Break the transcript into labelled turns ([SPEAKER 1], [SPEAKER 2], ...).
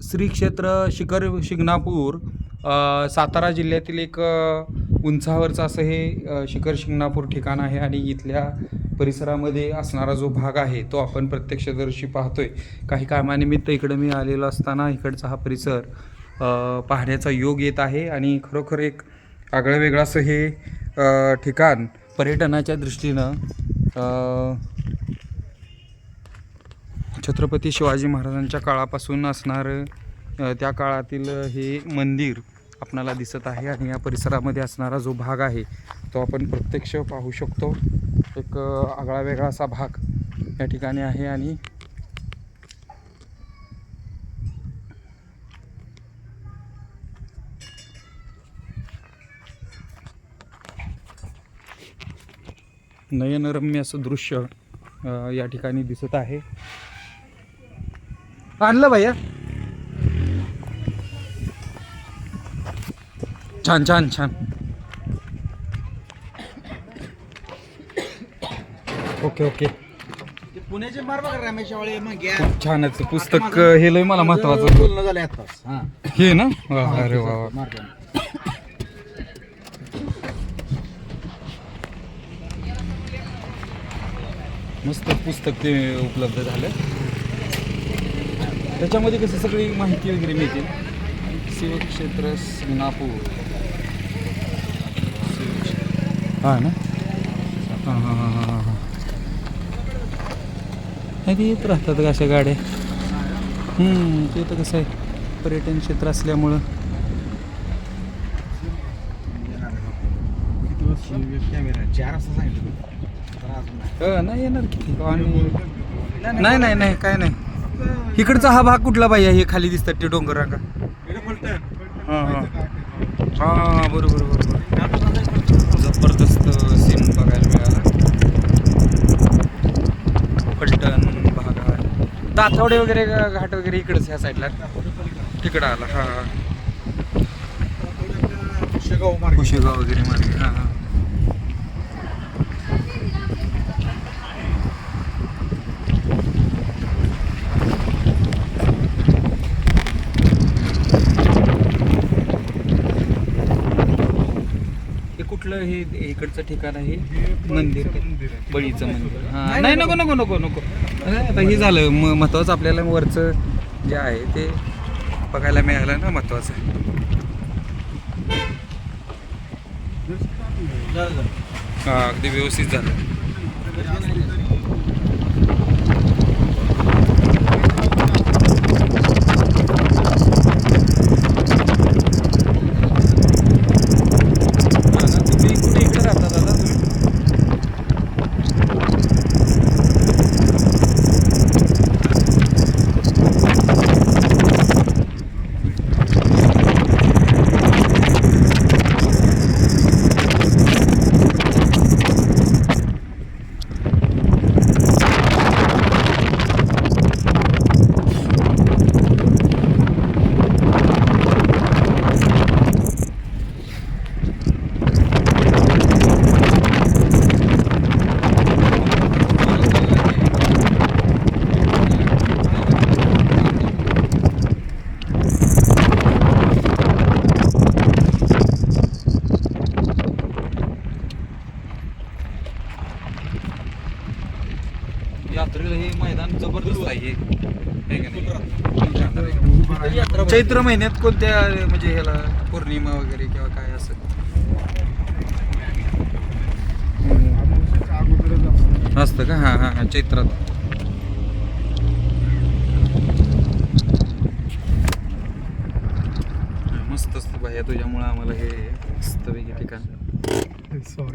[SPEAKER 1] श्री क्षेत्र शिखर शिंगणापूर सातारा जिल्ह्यातील एक उंचावरचं असं हे शिखर शिंगणापूर ठिकाण आहे आणि इथल्या परिसरामध्ये असणारा जो भाग आहे तो आपण प्रत्यक्षदर्शी पाहतोय. काही कामानिमित्त इकडं मी आलेलो असताना इकडचा हा परिसर पाहण्याचा योग येत आहे आणि खरोखर एक आगळं वेगळं असं हे ठिकाण पर्यटनाच्या दृष्टीनं छत्रपती शिवाजी महाराजांच्या काळापासून असणारं त्या काळातील हे मंदिर आपणाला दिसत आहे आणि या परिसरामध्ये असणारा जो भाग आहे तो आपण प्रत्यक्ष पाहू शकतो. एक आगळा वेगळा असा भाग या ठिकाणी आहे आणि नयनरम्य असं दृश्य या ठिकाणी दिसत आहे. आणलं भैया. छान छान छान. Okay okay.
[SPEAKER 2] पुण्याचे मार बघा रमेश मग
[SPEAKER 1] खूप छानच पुस्तक हे लय मला महत्वाचं.
[SPEAKER 2] बोलणं झालं आताच हा.
[SPEAKER 1] हे ना? वा, अरे वा वा.
[SPEAKER 2] मार.
[SPEAKER 1] मस्त पुस्तक ते उपलब्ध झालं त्याच्यामध्ये कसं सगळी माहिती वगैरे मिळते शिवक्षेत्र सिंगणापूर हा ना? हां हां हां हां हां. हां येत राहतात का अशा गाड्या? ते तर कसं आहे. पर्यटन क्षेत्र असल्यामुळं.
[SPEAKER 2] नाही.
[SPEAKER 1] येणार किती? नाही नाही नाही काय नाही. इकडचा हा भाग कुठला बाई आहे? हे खाली दिसतात ते डोंगर रांगा. हां हां. हां बरोबर बरोबर. जबरदस्त सीन बघायला मिळाला. फलटण भाग आहे दाथवडे वगैरे घाट वगैरे इकडंच ह्या साईडला तिकडं आला. हां हां.
[SPEAKER 2] शेगाव
[SPEAKER 1] कुशेगाव वगैरे मार्गे. हां हां हे कुठलं हे इकडचं ठिकाण आहे? मंदिर. बळीचं मंदिर. हां. नाही नको नको. नको नको आता हे झालं. म महत्वाचं आपल्याला वरचं जे आहे ते बघायला मिळालं ना
[SPEAKER 2] झालं.
[SPEAKER 1] हां अगदी व्यवस्थित झालं. यात्रेला हे मैदान जबरदस्त आहे. हे. हे का नाही? चैत्र महिन्यात कोणत्या म्हणजे ह्याला पौर्णिमा वगैरे किंवा काय असं? असतं का? हां हां हां चैत्रात. मस्त असतं बाया तुझ्यामुळं आम्हाला हे मस्तपैकी ठिकाण
[SPEAKER 2] सॉरी